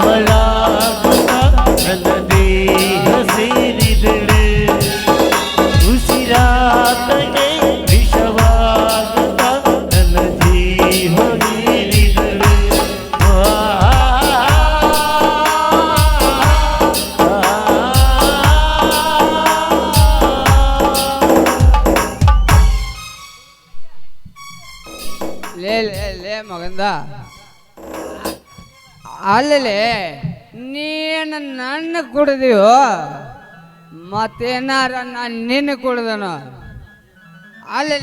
i ಕುಡ್ದೀವೋ ಮತ್ತೇನಾರ ನಾನು ನಿನ್ನ ಕುಡ್ದನು? ಅಲ್ಲಿ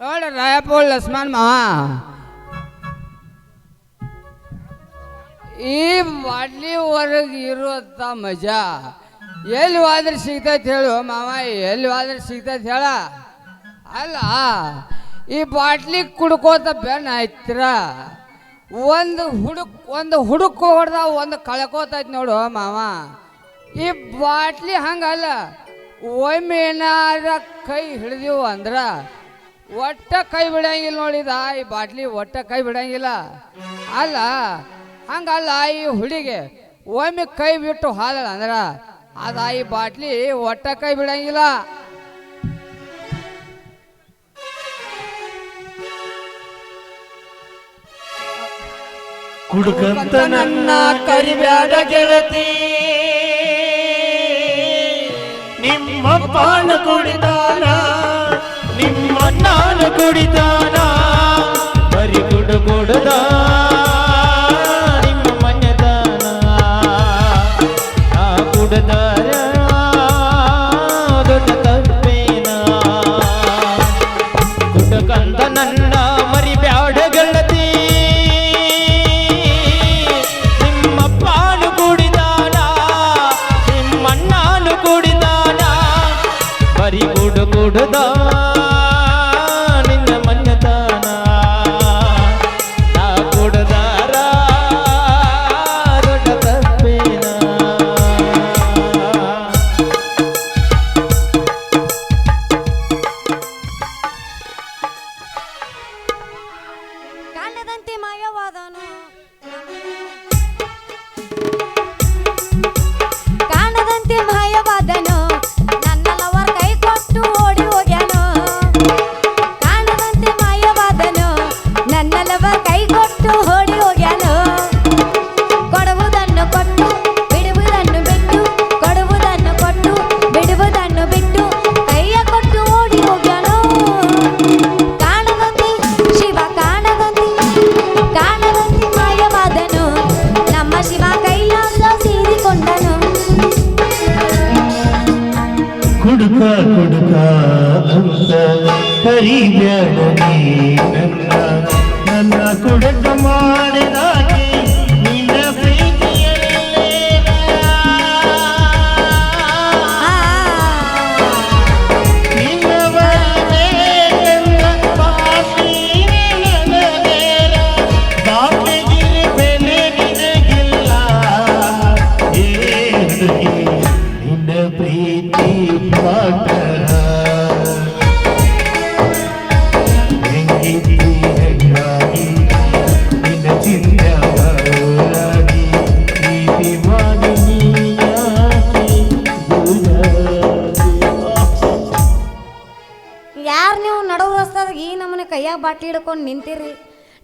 ನೋಡ ರಾಯಪ್ಪ ಅಸ್ಮಾನ್ ಈ ಬಾಟ್ಲಿ ಹೊರಗೆ ಇರುವಂಥ ಮಜಾ, ಎಲ್ಲಿ ಹೋದ್ರೆ ಸಿಗ್ತೈತೆ ಹೇಳು ಮಾವ, ಎಲ್ಲಿ ಹೋದ್ರೆ ಸಿಗ್ತೈತೆ ಹೇಳ. ಅಲ್ಲ, ಈ ಬಾಟ್ಲಿ ಕುಡ್ಕೋತ ಬೆನ್ನ ಹತ್ತಿರ ಒಂದು ಹುಡುಕ್ ಒಂದು ಹುಡುಕ್ ಹೊಡೆದ ಒಂದು ಕಳ್ಕೋತೈತಿ ನೋಡು, ಮಾವ. ಈ ಬಾಟ್ಲಿ ಹಂಗಲ್ಲ, ಒಮ್ಮೆನಾರ ಕೈ ಹಿಡಿದೀವು ಅಂದ್ರ ಒಟ್ಟ ಕೈ ಬಿಡಂಗಿಲ್ಲ ನೋಡಿದ ಈ ಬಾಟ್ಲಿ ಒಟ್ಟ ಕೈ ಬಿಡಂಗಿಲ್ಲ. ಅಲ್ಲ, ಹಂಗಲ್ಲ ಈ ಹುಡುಗಿ ಒಮ್ಮೆ ಕೈ ಬಿಟ್ಟು ಹಾದಳ ಅಂದ್ರ ಅದ ಈ ಬಾಟ್ಲಿ ಒಟ್ಟ ಕೈ ಬಿಡಂಗಿಲ್ಲ. ಕುಡುಕಂತ ನನ್ನ ಕರಿಬ್ಯಾಡ ಗೆಳತಿ. ನಿಮ್ಮ ಪಾನ ಕುಡಿತಾನ ನಿಮ್ಮ ನಾನು ಕುಡಿದಾನ Amen.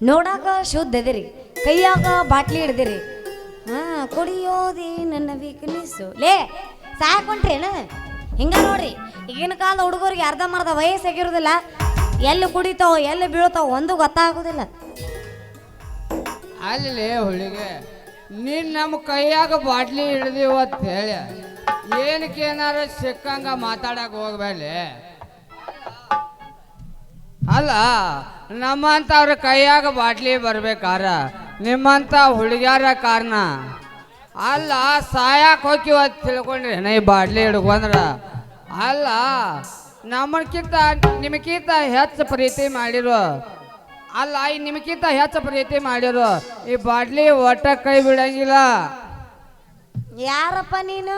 ನೋಡಾಕ ಶುದ್ಧ ಅದಿರಿ. ಕೈಯಾಗ ಬಾಟ್ಲಿ ಹಿಡ್ದಿರಿ. ಹಾ, ಕುಡಿಯೋದಿ ನನ್ನ ವೀಕ್ನೆಸ್ಸು ಲೇ ಸಾಕೊಂಟ್ರೇನ ಹಿಂಗ ನೋಡ್ರಿ, ಈಗಿನ ಕಾಲದ ಹುಡುಗರಿಗೆ ಅರ್ಧ ಮರ್ಧ ವಯಸ್ಸಾಗಿರೋದಿಲ್ಲ. ಎಲ್ಲಿ ಕುಡಿತಾವ, ಎಲ್ಲಿ ಬೀಳ್ತಾವ ಒಂದು ಗೊತ್ತಾಗೋದಿಲ್ಲ. ಅಲ್ಲಿ ಹುಳಿಗೆ ನೀನ್ ನಮ್ಮ ಕೈಯಾಗ ಬಾಟ್ಲಿ ಹಿಡ್ದೀವ ಅಂತ ಹೇಳಿ, ಏನಕ್ಕೆ ಏನಾರ ಸಿಕ್ಕಂಗ ಮಾತಾಡಕ್ ಹೋಗ್ಬೇಡಿ ಅಲ್ಲ, ನಮ್ಮಂಥವ್ರ ಕೈಯಾಗ ಬಾಟ್ಲಿ ಬರ್ಬೇಕಾರ? ನಿಮ್ಮಂತ ಹುಡುಗ್ಯಾರ ಕಾರಣ? ಅಲ್ಲ ಸಾಯಕ್ಕೆ ಹೋಗಿ ಅಂತ ತಿಳ್ಕೊಂಡ್ರಿ. ನೈ, ಬಾಟ್ಲಿ ಹಿಡ್ಕೊಂಡ್ರ ಅಲ್ಲ, ನಮ್ಮಕ್ಕಿಂತ ನಿಮಗಿಂತ ಹೆಚ್ಚು ಪ್ರೀತಿ ಮಾಡಿರು. ಅಲ್ಲ, ಈ ನಿಮಗಿಂತ ಹೆಚ್ಚು ಪ್ರೀತಿ ಮಾಡಿರು. ಈ ಬಾಟ್ಲಿ ಒಟ್ಟ ಕೈ ಬಿಡಂಗಿಲ್ಲ. ಯಾರಪ್ಪ ನೀನು?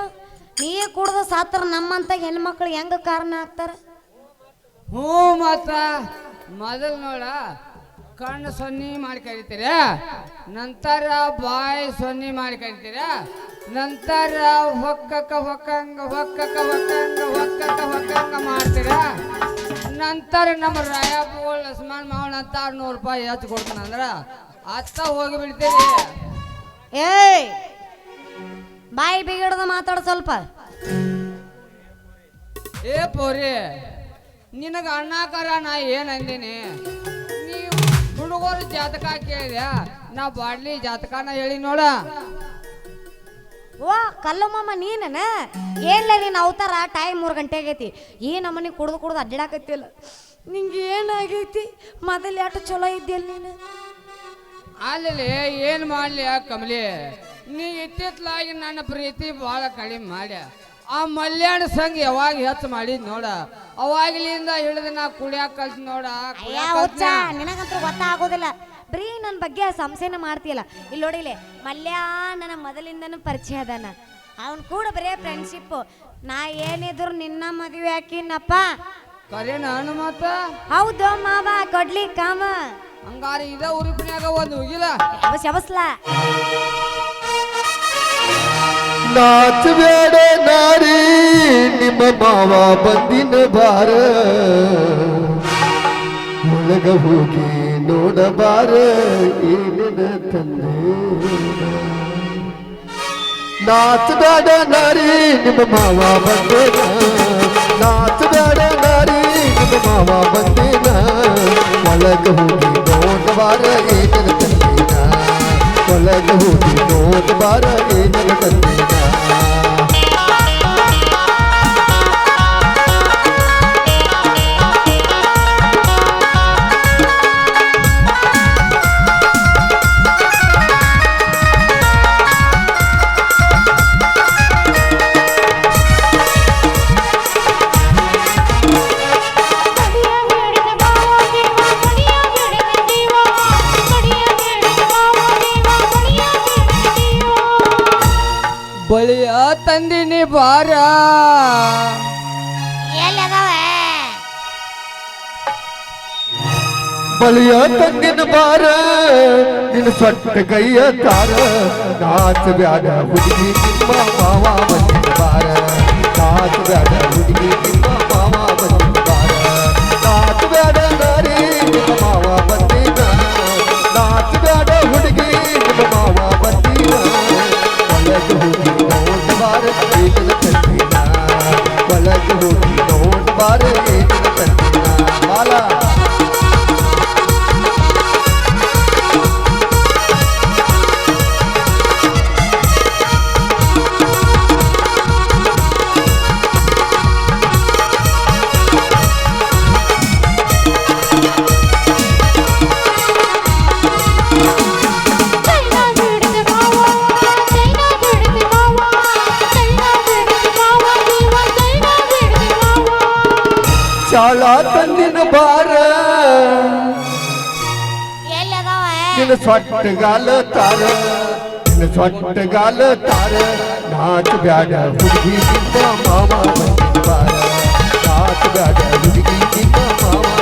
ನೀ ಕುಡ್ದು ಸಾತ್ರ ನಮ್ಮಂತ ಹೆಣ್ಮಕ್ಳು ಹೆಂಗ ಕಾರಣ ಆಗ್ತಾರ? ಹ್ಞೂ ಮತ್ತ ಮೊದಲು ನೋಡ ಕಣ್ಣು ಸೊನ್ನೆ ಮಾಡಿ ಕರಿತೀರ? ನಂತರ ಬಾಯಿ ಸೊನ್ನಿ ಮಾಡಿ ಕರಿತೀರ? ನಂತರ ಹೊಕ್ಕಕ್ಕ ಹೊಕ್ಕಂಗ ಹೊಕ್ಕಕ್ಕ ಹೊಕ್ಕಂಗ ಹೊಕ್ಕಕ್ಕ ಹೊಕ್ಕಂಗ ಮಾಡ್ತೀರ? ನಂತರ ನಮ್ಮ ರಾಯಪ್ಪಗಳು ಲಸ್ಮಾನ್ ಮಾವನ ಅಂತ ನೂರು ರೂಪಾಯಿ ಹೆಚ್ಚು ಕೊಡ್ತಾನಂದ್ರ ಅತ್ತ ಹೋಗಿ ಬಿಡ್ತೀರಿ. ಏಯ್! ಬಾಯಿ ಬಿಗಿಡ್ದ ಮಾತಾಡ ಸ್ವಲ್ಪ. ಏ ಪೋರಿ ನಿನಗ ಅಣ್ಣಾಕಾರ ನಾ ಏನಂದಿನಿ ಅಂದೀನಿ? ನೀವು ಹುಡುಗರು ಜಾತಕ ಕೇಳಿದ್ಯಾ ನಾ ಬಾಡ್ಲಿ ಜಾತಕನ ಹೇಳಿ ನೋಡ. ಓ ಕಲ್ಲು ಮಾಮ ನೀನನ? ಏನ್ಲ ನೀನು ಅವತಾರ? ಟೈಮ್ ಮೂರು ಗಂಟೆ ಆಗೈತಿ. ಈ ನಮ್ಮನೆ ಕುಡ್ದು ಕುಡ್ದು ಅಡ್ಡಾಡಕತ್ತಿಲ್ಲ. ನಿಂಗೆ ಏನಾಗೈತಿ ಮೊದಲು ಯಾಟ ಚಲೋ ಇದ್ದಿಲ್ಲ ನೀನು? ಅಲ್ಲಿ ಏನು ಮಾಡ್ಲಿ ಕಮಲಿ? ನೀ ಇತ್ತಿತ್ಲಾಗಿ ನನ್ನ ಪ್ರೀತಿ ಭಾಳ ಕಡಿಮೆ ಮಾಡ್ಯ. ಆ ಮಲ್ಯಾಣ ಸಂಘ ಯಾವಾಗ ಹೆಚ್ಚು ಮಾಡಿದ್ ನೋಡ. ಅವಾಗ್ಲಿಂದ ಹಿಡಿದು ನಾ ಕುಡಿಯಾಕ ಕಲ್ತ್ ನೋಡ ಕುಡ್ಯಾಕ್ ಕಲ್ತ್ನ. ನಿನಗಂತೂ ಗೊತ್ತಾಗೋದಿಲ್ಲ. ಬರೀ ನನ್ನ ಬಗ್ಗೆ ಸಂಶಯನ ಮಾಡ್ತೀಯಲ್ಲ. ಇಲ್ಲಿ ನೋಡಿಲೆ ಮಲ್ಯ ನನ್ನ ಮೊದಲಿಂದನೂ ಪರಿಚಯ ಅದಾನ. ಅವನ್ ಕೂಡ ಬರೇ ಫ್ರೆಂಡ್ಶಿಪ್ ನಾ ಏನಿದ್ರು ನಿನ್ನ ಮದುವೆ ಹಾಕಿನಪ್ಪ. ಕರೆ ನಾನು ಹೌದು ಮಾವ ಕೊಡ್ಲಿ ಕಾಮ. ಹಂಗಾರ ಇದ ಉರುಪಿನ್ಯಾಗ ಒಂದು ಹೋಗಿಲ್ಲ ಯಾವಸ್ ಯಾವಸ್ಲ ನಾಚಬೇಡ ನಾರಿ, ನಿಮ್ಮ ಮಾವ ಬಂದಿನ ಬಾರ ಒಳಗ ಹೋಗಿ ನೋಡಬಾರ ಏನಿನ ತಂದೆ? ನಾಚಬೇಡ ನಾರಿ, ನಿಮ್ಮ ಮಾವ ಬಂದೇನ. ನಾಚಬೇಡ ನಾರಿ, ನಿಮ್ಮ ಮಾವ ಬಂದಿನ. ಒಳಗ ಹೋಗಿ ನೋಡಬಾರ ಏನಿನ ತಂದೇನ ಒಳಗ ಹೋಗಿ ನೋಡಬಾರ ಏನಿನ ತಂದೇನ ಬಾರ. ಬಲಿಯ ತಂಗಿನ ಬಾರ ನಿನ್ನ ಸೊಟ್ಟ ಕೈಯ ತಾರ. ನಾಚ ಬ್ಯಾಡ ಹುಡುಗಿ ನಿಮ್ಮ ಮಾವ ಬಂದಿನ ಬಾರ. ನಾಚ ಬ್ಯಾಡ ಹುಡುಗಿ ನಿಮ್ಮ ಮಾವ ಬಂದಿನ ಬಾರ. ನಾಚ ಬ್ಯಾಡ ದಾರಿ ನಿಮ್ಮ ಮಾವ ಬಂದಿನ ನಾಚ ಬ್ಯಾಡ ಹುಡುಗಿ ನಿಮ್ಮ ಮಾವ ನಿನ್ನ ಸೊಟ್ಟಗಾಲ ತಾರ ನಿನ್ನ ಸೊಟ್ಟಗಾಲ ತಾರ ನಾಚ ಬ್ಯಾಡ ಹುಡುಗಿ ನಿಮ್ಮ ಮಾವ ಬಂದಿನ ಬಾರ ನಾಚ ಬ್ಯಾಡ ಹುಡುಗಿ ನಿಮ್ಮ ಮಾವ ಬಂದಿನ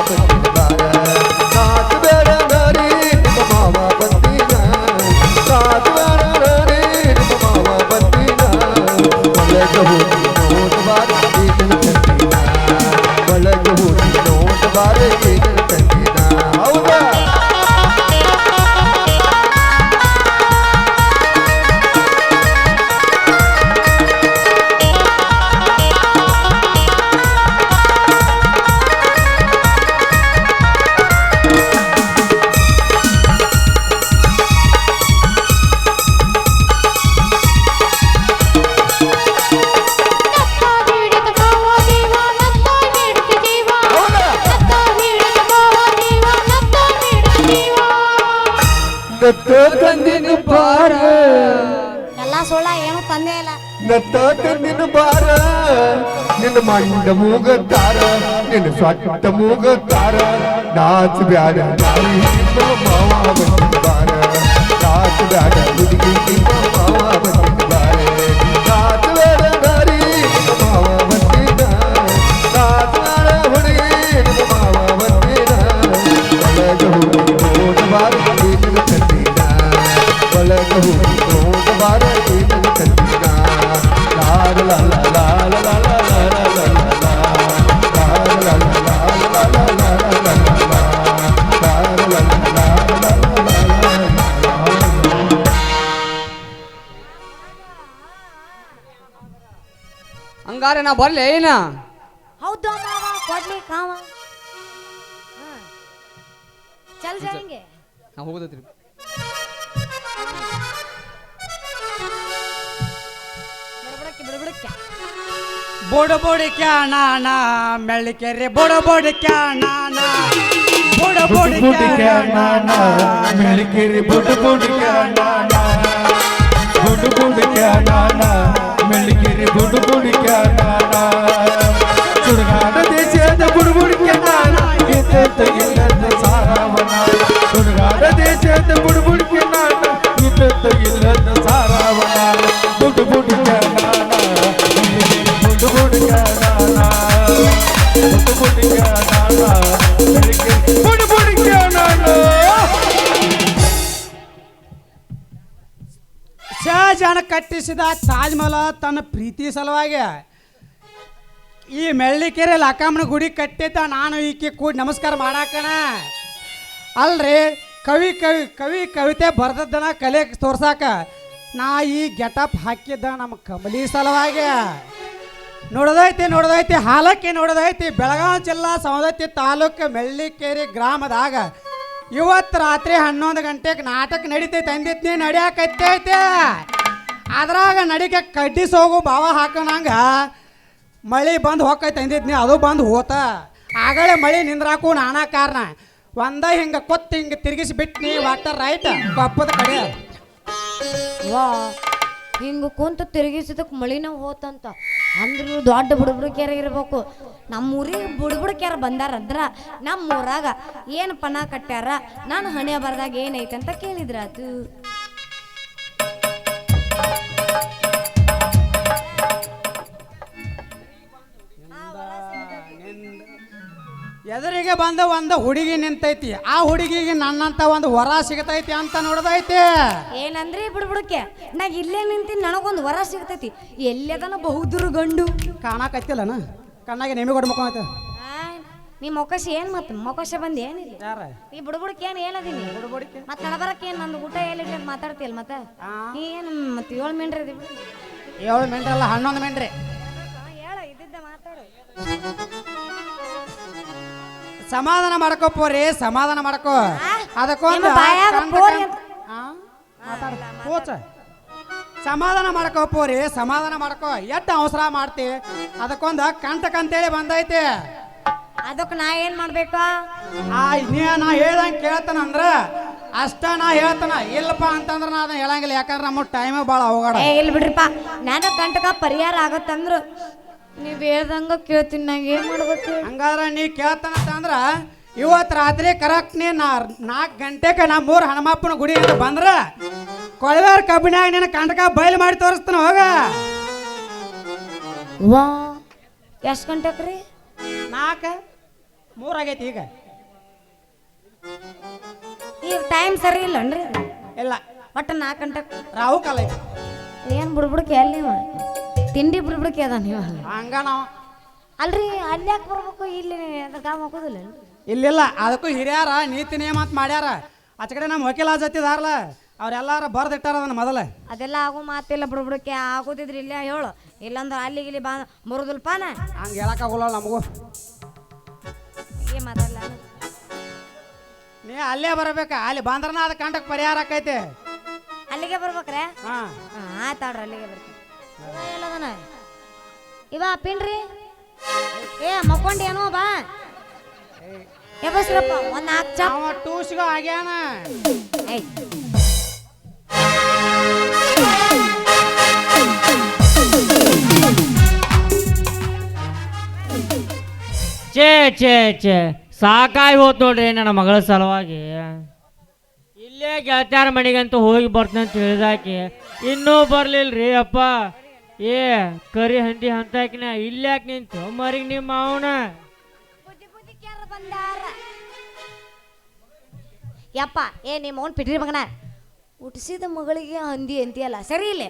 ಎಲ್ಲ ಸುಳ್ಳ ಏನು ತಂದೆ ಇಲ್ಲ ನತ್ತ ತಂದಿನ ಬಾರ ನಿನ್ನ ಮಂಡ ಮೂಗತ್ತಾರ ನಿನ್ನ ಸೊಟ್ಟ ಮೂಗತ್ತಾರ ನಾಚ ಬ್ಯಾಡ ನಾರಿ ನಿಮ್ಮ ಮಾವ ಬಂದಿನ ಬಾರ ನಾಚ ಬ್ಯಾಡ ಹುಡುಗಿ ನಿಮ್ಮ ಮಾವ ಬಂದಿನ ಹಂಗಾರೆ ನಾ ಬರ್ಲಿ ಏನ? ಹೌದು ಮಾವ ಕೊಡ್ಲಿ ಕಾವ. ಹಾ. ಚಲ್ ಜಾಯಂಗೆ ನಾ ಹೋಗುದತ್ರಿ. ಬಿಡ್ಬಿಡಕ್ಕೆ ಬಿಡ್ಬಿಡಕ್ಕೆ. ಬುಡ ಬುಡಿಕ ನಾನ ಮೆಳ್ಳಿಕೆರೆ. ಬುಡ ಬುಡ ಕ್ಯಾಣ ಬುಡ ಬುಡ ಕ್ಯಾಣ ಬುಡ್ ಮೆಳ್ಕಿರಿ ಕ್ಯಾಣ ಬುಡ್ ನಾನ ಬುಡ್ ಬುಡ್ ನಾನ ಮೆಳ್ಕಿರಿ ಬುಡ್ ಬುಡ್ ನಾನ ಸುಡುಗಾಡ ದೇಶದ ಬುಡ್ ಬುಡ್ ನಾನ ಇದ್ದದ್ದ ಇಲ್ಲದ ಸಾರವನ ಸುಡುಗಾಡ ದೇಶದ ಬುಡ್ ಬುಡ್ ನಾನ ಇದ್ದದ್ದ ಇಲ್ಲದ ಸಾರವನ ಬುಡ್ ಬುಡ್ ನಾನ ಬುಡ್ ಬುಡ್ ನಾನ ಬುಡ್ ಬುಡ್ ಕಟ್ಟಿಸಿದ ತಾಜ್ಮಹಲ ತನ್ನ ಪ್ರೀತಿ ಸಲುವಾಗಿ. ಈ ಮೆಳ್ಳಿಕೆರೆ ಲಕ್ಕಮ್ಮನ ಗುಡಿ ಕಟ್ಟಿದ್ದ ನಾನು ಈಕೆ ಕೂಡಿ ನಮಸ್ಕಾರ ಮಾಡಾಕಣ ಅಲ್ರಿ, ಕವಿ ಕವಿ ಕವಿ ಕವಿತೆ ಬರ್ದದ್ದನ ಕಲೆ ತೋರ್ಸಾಕ ನಾ ಈ ಗೆಟಪ್ ಹಾಕಿದ್ದ ನಮ್ಮ ಕಮಲಿ ಸಲುವಾಗಿ. ನೋಡೋದೈತಿ ನೋಡೋದೈತಿ, ಹಾಲಕ್ಕಿ ನೋಡೋದೈತಿ, ಬೆಳಗಾವಿ ಜಿಲ್ಲಾ ಸವದತ್ತಿ ತಾಲೂಕು ಮೆಳ್ಳಿಕೇರಿ ಗ್ರಾಮದಾಗ ಇವತ್ತು ರಾತ್ರಿ ಹನ್ನೊಂದು ಗಂಟೆಗೆ ನಾಟಕ ನಡೀತೈತೆ ಅಂದಿದ್ನಿ ನಡಿಯಾಕೈತೈತೆ ಅದ್ರಾಗ ನಡಿಕೆ ಕಡ್ಡಿ ಸೋಗು ಭಾವ ಹಾಕೋಣಂಗ ಮಳೆ ಬಂದು ಹೋಗೈತೆ ಅಂದಿದ್ನಿ ಅದು ಬಂದು ಹೋತ. ಆಗಲೇ ಮಳೆ ನಿಂದ್ರಾಕು ನಾನಾ ಕಾರಣ. ಒಂದ ಹಿಂಗೆ ಕೊತ್ತು ಹಿಂಗೆ ತಿರುಗಿಸಿ ಬಿಟ್ನಿ ವಾಟರ್ ರೈಟ್. ಕಪ್ಪದ ಕಡೆ. ವಾ, ಹಿಂಗ ಕುಂತು ತಿರುಗಿಸಿದಕ್ಕೆ ಮಳಿನ ಹೋತಂತ. ಅಂದ್ರೂ ದೊಡ್ಡ ಬುಡ್ಬುಡ್ಕ್ಯಾರ ಇರ್ಬೇಕು. ನಮ್ಮ ಊರಿಗೆ ಕೇರ ಬಂದಾರ ಅಂದ್ರ ನಮ್ಮ ಊರಾಗ ಏನು ಪಣ ಕಟ್ಟ್ಯಾರ? ನಾನು ಹಣೆ ಬರ್ದಾಗ ಏನೈತೆ ಅಂತ ಕೇಳಿದ್ರ ಎದುರಿಗೆ ಬಂದ ಒಂದು ಹುಡುಗಿ ನಿಂತೈತಿ. ಆ ಹುಡುಗಿಗೆ ನನ್ನಂತ ಒಂದು ವರ ಸಿಗತೈತಿ ಅಂತ ನೋಡದೈತಿ. ಏನಂದ್ರಿ ಬಿಡ್ಬಿಡಕ್ಕೆ ನಾ ಇಲ್ಲೇ ನಿಂತೀನಿ ನನಗೊಂದು ವರ ಸಿಗ್ತೈತಿ. ಎಲ್ಲದನ ಬಹುದುರು ಗಂಡು? ಕಾಣಕತ್ತಿಲ್ಲನ? ಕಣ್ಣಾಗೆ ನಿಮಗೆ ಕೊಡ್ಬೇಕು ಆಯ್ತು. ನೀ ಮೊಕಶ ಏನ್ ಮತ್ತ ಮೊಕಶ ಬಂದ್ ಏನಿಲ್ಲ. ಯಾರ? ಈ ಏನು ಏನ್ ಹೇಳದೀನಿ ಮತ್ತೆ ನಡಬರಕ್ಕೆ ಏನ್ ನಂದು ಊಟ ಹೇಳಿದ್ರೆ ಅಂತ ಮಾತಾಡ್ತಿಯಲ್ಲ ಮತ್ತೆ? ನೀ ಏನ್ ಮತ್ತೆ ಏಳು ಮಿಂಡ್ರಿ ಅದಿ ಬಿಡು. ಏಳು ಮಿಂಟ್ರಿ ಅಲ್ಲ ಹನ್ನೊಂದು ಮಿಂಟ್ರಿ. ಹೇಳ ಇದ್ದಿದ್ದ ಮಾತಾಡು. ಸಮಾಧಾನ ಮಾಡ್ಕೋಪೋರಿ ಸಮಾಧಾನ ಮಾಡ್ಕೋ. ಅದಕ್ಕೊಂದು ಸಮಾಧಾನ ಕಂದ ಪೋರಿ. ಸಮಾಧಾನ ಮಾಡ್ಕೋಪೋರಿ ಸಮಾಧಾನ ಮಾಡ್ಕೋ. ಎಷ್ಟು ಅವಸರ ಮಾಡ್ತಿ? ಅದಕ್ಕೊಂದು ಕಂಟಕ ಅಂತೇಳಿ ಬಂದೈತಿ. ಅದಕ್ಕೆ ನಾ ಏನ್ ಮಾಡ್ಬೇಕು? ಆ ನೀ ನಾ ಹೇಳ್ದಂಗೆ ಕೇಳ್ತಾನ ಅಂದ್ರ ಅಷ್ಟ ನಾ ಹೇಳ್ತಾನ. ಇಲ್ಲಪ್ಪ ಅಂತಂದ್ರ ನಾ ಅದನ್ನ ಹೇಳಂಗಿಲ್ಲ. ಯಾಕಂದ್ರೆ ನಮ್ಮ ಟೈಮ್ ಭಾಳ ಅವಘಡ. ಇಲ್ಲ ಬಿಡ್ರಿಪ್ಪ. ನನ್ನ ಕಂಟಕ ಪರಿಹಾರ ಆಗತ್ತಂದ್ರ ನೀವ್ ಹೇಳ್ದಂಗ ಕೇಳ್ತೀನಿ ನಂಗೆ ಏನ್ ಮಾಡ್ಬೇಕು? ಹಂಗಾರ ನೀ ಕೇಳ್ತಾನಂತ ಅಂದ್ರ ಇವತ್ತು ರಾತ್ರಿ ಕರೆಕ್ಟ್ ನೀ ನಾ ನಾಲ್ಕು ಗಂಟೆಗೆ ನಾ ಮೂರು ಹನುಮಪ್ಪನ ಗುಡಿ ಅಂತ ಬಂದ್ರ ಕೊಳವೇರ್ ಕಬ್ಬಿನಾಗ ನಿನ್ನ ಕಂಟಕ ಬಯಲು ಮಾಡಿ ತೋರಿಸ್ತಾನ ಹೋಗ. ವಾ. ಎಷ್ಟು ಗಂಟೆಕ್ರಿ ನಾಲ್ಕು ಮೂರು ಆಗೈತಿ ಈಗ. ಈಗ ಟೈಮ್ ಸರಿ ಇಲ್ಲನ್ರಿ ಇಲ್ಲ. ಒಟ್ಟು ನಾಲ್ಕು ಗಂಟೆ ರಾವು ಕಾಲ ಐತಿ. ಏನ್ ಬುಡ್ಬುಡ್ಕೆ ಅಲ್ಲಿ ನೀವು ತಿಂಡಿ ಬಿಡ್ಬಿಡಕ್ಕೆ ಅದ ನೀವು? ಹಂಗ ನಾವು. ಅಲ್ರಿ ಅಲ್ಲಿ ಯಾಕೆ ಬರ್ಬೇಕು? ಇಲ್ಲಿ ಅದ್ರಾಗ ಹಾಕೋದಿಲ್ಲ ಇಲ್ಲಿಲ್ಲ ಅದಕ್ಕೂ ಹಿರಿಯಾರ ನೀತಿ ನಿಯಮ ಅಂತ ಮಾಡ್ಯಾರ. ಆಚ ಕಡೆ ನಮ್ಮ ವಕೀಲ ಜೊತೆದಾರಲ್ಲ ಅವ್ರೆಲ್ಲಾರ ಬರ್ದಿಟ್ಟಾರ ಅದನ್ನ ಮೊದಲ. ಅದೆಲ್ಲ ಆಗೋ ಮಾತಿಲ್ಲ ಬಿಡ್ಬಿಡಕ್ಕೆ ಆಗೋದಿದ್ರಿ ಇಲ್ಲ ಹೇಳು. ಇಲ್ಲಂದ್ರೆ ಅಲ್ಲಿಗೆ ಇಲ್ಲಿ ಬಾ ನ ಹಂಗೆ ಹೇಳಕ್ಕಾಗಲ್ಲ ನಮಗೂ. ಏ ಮಾತಲ್ಲ ನೀ ಅಲ್ಲೇ ಬರಬೇಕ ಅಲ್ಲಿ ಬಂದ್ರನ ಅದ ಕಂಡಕ್ಕೆ ಪರಿಹಾರ ಆಕೈತೆ. ಅಲ್ಲಿಗೆ ಬರ್ಬೇಕ್ರೆ? ಹಾ. ಆಯ್ತಾಡ್ರಿ ಅಲ್ಲಿಗೆ ಬರ್ತೀನಿ. ಇವ ಪಿಂಡ್ರಿ ಏ ಮಕ್ಕೊಂಡಿ ಏನೋ ಬಾ. ಎಬ್ಬಸ್ರಪ್ಪ ಒಂದ್ ನಾಲ್ಕು ಚಾಪ್ ಅವ ಟೂಸ್ಗ ಆಗ್ಯಾನ. ಏಯ್. ಛೇ ಛೇ ಛೇ. ಸಾಕಾಗಿ ಹೋತ್ ನೋಡ್ರಿ ನನ್ನ ಮಗಳ ಸಲುವಾಗಿ. ಇಲ್ಲೇ ಗೆಳತ್ಯಾರ ಮನೆಗಂತೂ ಹೋಗಿ ಬರ್ತೀನಿ ಅಂತ ಹೇಳಿದಾಕಿ. ಇನ್ನೂ ರೀ ಅಪ್ಪ. ಏ, ಕರಿ ಹಂದಿ ಹಂತಾಕಿನ ಇಲ್ಯಾಕೆ ನಿಂತು ಮರಿಗೆ ನಿಮ್ಮ ಅವನ ಬುದ್ಧಿ ಬುದ್ಧಿ ಬಂದಾರ. ಯಪ್ಪ, ಏ, ನಿಮ್ಮ ಅವನ್ ಪಿಟ್ರಿ ಮಗನ ಹುಟ್ಟಿಸಿದ ಮಗಳಿಗೆ ಹಂದಿ ಅಂತೀಯಲ್ಲ, ಸರಿ ಇಲ್ಲ.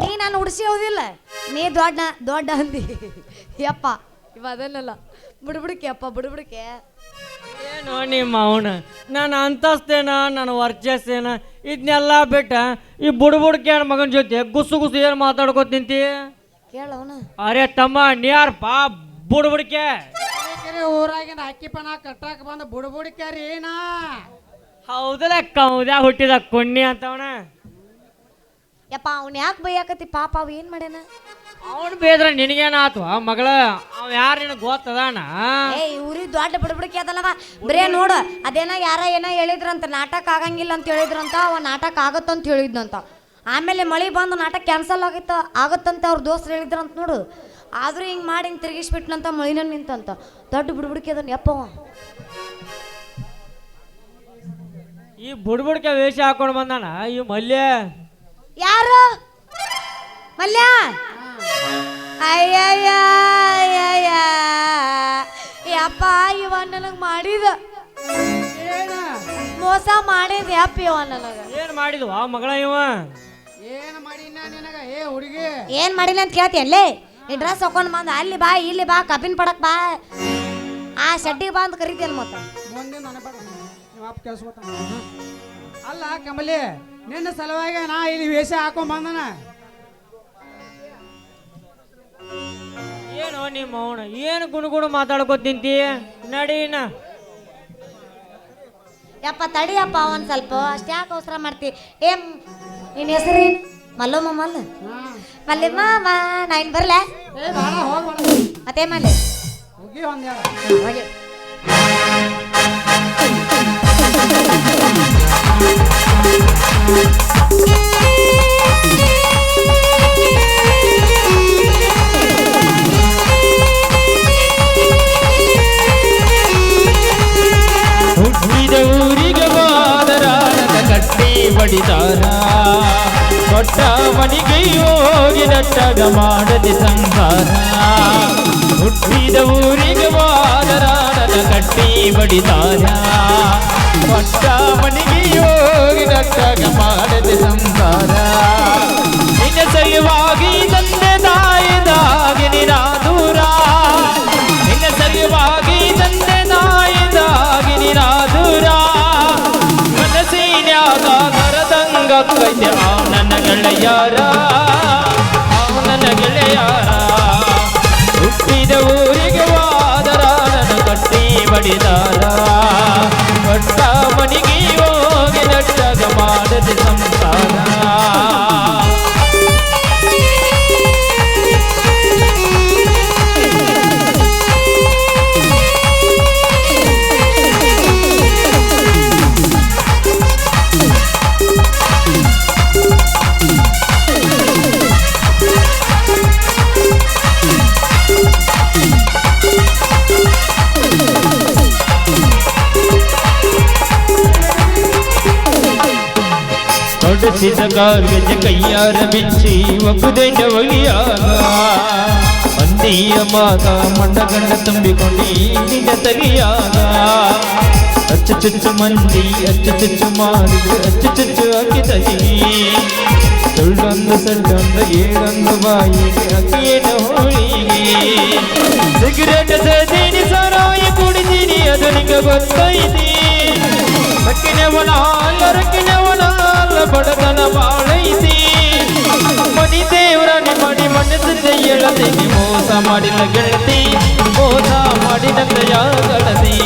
ನೀ ನಾನು ಹುಡ್ಸಿ ಹೋದಿಲ್ಲ. ನೀ ದೊಡ್ಡ ದೊಡ್ಡ ಹಂದಿ. ಯಪ್ಪ. ಇವ ಅದನ್ನೆಲ್ಲ. ಬುಡ್ಬುಡಕ್ಕೆ ಅಪ್ಪ ಬುಡ್ಬುಡಕ್ಕೆ ಏನೋ ನಿಮ್ಮ ಅವನ? ನಾನು ಅಂತಸ್ತೇನ ನನ್ನ ವರ್ಚಸ್ಸೇನ ಇದನ್ನೆಲ್ಲ ಬಿಟ್ಟ ಈ ಬುಡ್ಬುಡ್ಕೆ ಮಗನ ಜೊತೆ ಗುಸು ಗುಸು ಏನು ಮಾತಾಡ್ಕೋತ ನಿಂತಿ? ಕೇಳವನ ಅರೆ ತಮ್ಮ ನೀಯಾರಪ್ಪ ಬುಡ್ಬುಡ್ಕೆ. ಊರಾಗಿನ ಅಕ್ಕಿ ಪಣ ಕಟ್ಟಾಕ ಬಂದ ರೀ ಏನ ಹೌದಲ್ಲ ಕೌದ್ಯಾಗ ಹುಟ್ಟಿದ ಕೊಣ್ಣಿ ಅಂತವನ ಯಪ್ಪ ಅವ್ನ ಯಾಕೆ ಬೈಯಾಕತಿ ಪಾಪ ಅವ ಏನ್ ಮಾಡ್ಯಾನ? ಅವನು ಬೇದ್ರ ನಿನಗೇನಾತು ಮಗಳ? ಅವ ಯಾರು ನಿನಗೆ ಗೊತ್ತದಾನ? ಏ ಇವ್ರಿ ದೊಡ್ಡ ಬಿಡ್ಬಿಡ್ಕೆ ಅದಲ್ಲವ. ಬರೇ ನೋಡು ಅದೇನ ಯಾರ ಏನ ಹೇಳಿದ್ರಂತ ನಾಟಕ ಆಗಂಗಿಲ್ಲ ಅಂತ ಹೇಳಿದ್ರಂತ ಅವ ನಾಟಕ ಆಗತ್ತಂತ ಹೇಳಿದ್ನಂತ. ಆಮೇಲೆ ಮಳಿ ಬಂದು ನಾಟಕ ಕ್ಯಾನ್ಸಲ್ ಆಗಿತ್ತ ಆಗತ್ತಂತ ಅವ್ರ ದೋಸ್ತರು ಹೇಳಿದ್ರಂತ ನೋಡು. ಆದ್ರೂ ಹಿಂಗ್ ಮಾಡಿ ಹಿಂಗ್ ತಿರುಗಿಸ್ಬಿಟ್ನಂತ ಮಳಿನ ನಿಂತಂತ. ದೊಡ್ಡ ಬಿಡ್ಬಿಡ್ಕೆ ಅದನ್ನ ಯಪ್ಪವ ಈ ಬುಡ್ಬುಡ್ಕೆ ವೇಷ ಹಾಕೊಂಡು ಬಂದಾನ ಈ ಮಲ್ಯ? ಯಾರು? ಮಲ್ಯ? ಅಯ್ಯಯ್ಯ ಯಪ್ಪ ಇವ ನನಗೆ ಮಾಡಿದ. ಏನ? ಮೋಸ ಮಾಡಿದ ಯಪ್ಪ ಇವ ನನಗ. ಏನ್ ಮಾಡಿದ್ವ ಮಗಳ ಇವ? ಏನ್ ಮಾಡಿನ ನಿನಗ? ಏ ಹುಡುಗಿ. ಏನ್ ಮಾಡಿಲ್ಲ ಅಂತ ಕೇಳ್ತೀಯಲ್ಲೇ ಈ ಡ್ರೆಸ್ ಹಾಕೊಂಡ್ ಬಂದ ಅಲ್ಲಿ ಬಾ ಇಲ್ಲಿ ಬಾ ಕಬ್ಬಿನ ಪಡಕ್ ಬಾ. ಆ ಶೆಡ್ಡಿಗೆ ಬಾ ಅಂತ ಕರಿತೀಯಲ್ಲ ಮತ್ತ. ಮುಂದೆ ನನಗೆ ನಿಮ್ಮ ಅಪ್ಪ ಕೇಳಿಸ್ಕೊತ ಅಲ್ಲ ಕಮಲಿ ನಿನ್ನ ಸಲುವಾಗಿ ನಾ ಇಲ್ಲಿ ವೇಷ ಹಾಕೊಂಡ್ ಬಂದನ. ಏನು ನಿಮ್ಮ ಅವನ? ಏನು ಗುಣಗುಣ ಮಾತಾಡ್ಕೊತಿಂತಿ ನಡೀನ. ಯಪ್ಪ ತಡಿಯಪ್ಪ ಒಂದ್ ಸ್ವಲ್ಪ. ಅಷ್ಟ ಯಾಕೆ ಅವಸರ ಮಾಡ್ತಿ? ಏನ್ ನಿನ್ನ ಹೆಸರೇನು ಮಲ್ಲಮ್ಮ ಮಲ್ಲ? ಮಲ್ಲಿ ಮಾಮ ನಾ ಇನ್ ಬರ್ಲೆ ಮತ್ತೆ ಮಲ್ಲಿ ಹೋಗಿ. ಬಡಿದಾರ ಕೊಟ್ಟ ಮನಿಗೆ ಹೋಗಿ ನಟ್ಟಾಗ ಮಾಡದೆ ಸಂಸಾರ. ಹುಟ್ಟಿದ ಊರಿಗೆ ಬಾದರಾರದ ಕಟ್ಟಿ ಬಡಿದಾರ. ಕೊಟ್ಟ ಮನಿಗೆ ಹೋಗಿ ನಟ್ಟಾಗ ಮಾಡದೆ ಗೆಳೆಯಾರ ಆ ನನ್ನ ಗೆಳೆಯಾರ ಹುಟ್ಟಿದ ಊರಿಗೆ ವಾದರ ನನ್ನ ಕಟ್ಟಿ ಬಡಿದಾರ ಕೊಟ್ಟ ಮನಿಗೆ ಹೋಗಿ ನಟ್ಟಾಗ ಮಾಡದೆ ಸಂಸಾರ ಹೊಡೆಸಿದ ಗಾರ್ಗಜ ಕೈಯಾರ ಬಿಚ್ಚಿ ಒಬ್ಬುದೆಂಡ ಒಲಿಯಾಗ ಮಂದಿಯ ಮಾತ ಮಂಡ ಗಂಡ ತುಂಬಿಕೊಂಡಿ ನಿಜ ತಲಿಯಾಗ ಅಚ್ಚು ಚುಚ್ಚು ಮಂದಿ ಅಚ್ಚು ಚುಚ್ಚು ಮಾಡಿದ್ರು ಅಚ್ಚು ಚುಚ್ಚು ಅಕ್ಕಿ ತಗಿ ಸುಳ್ಳೊಂದು ಸಳ್ಳೊಂದು ಏಳೊಂದು ಬಾಯಿಗೆ ಅಕ್ಕಿಯೇನ ಹೋಳಿಗೆ ಸಿಗರೇಟ್ ಸೇದೀನಿ ಸರಾಯಿ ಕುಡಿದೀನಿ ಅದು ನಿಂಗೆ ಗೊತ್ತೈತಿ ರಕ್ಕಿನವನ ರಕ್ಕಿನವನ ಬಡತನ ಬಾಳೈತಿ ಮನಿ ದೇವರ ಮಡಿ ಮನಸ್ಸಿಂದ ಹೇಳದೆ ನೀ ಮೋಸ ಮಾಡಿಲ್ಲ ಗೆಳತಿ ಮೋಸ ಮಾಡಿದಂತ ಯಾಗಳತಿ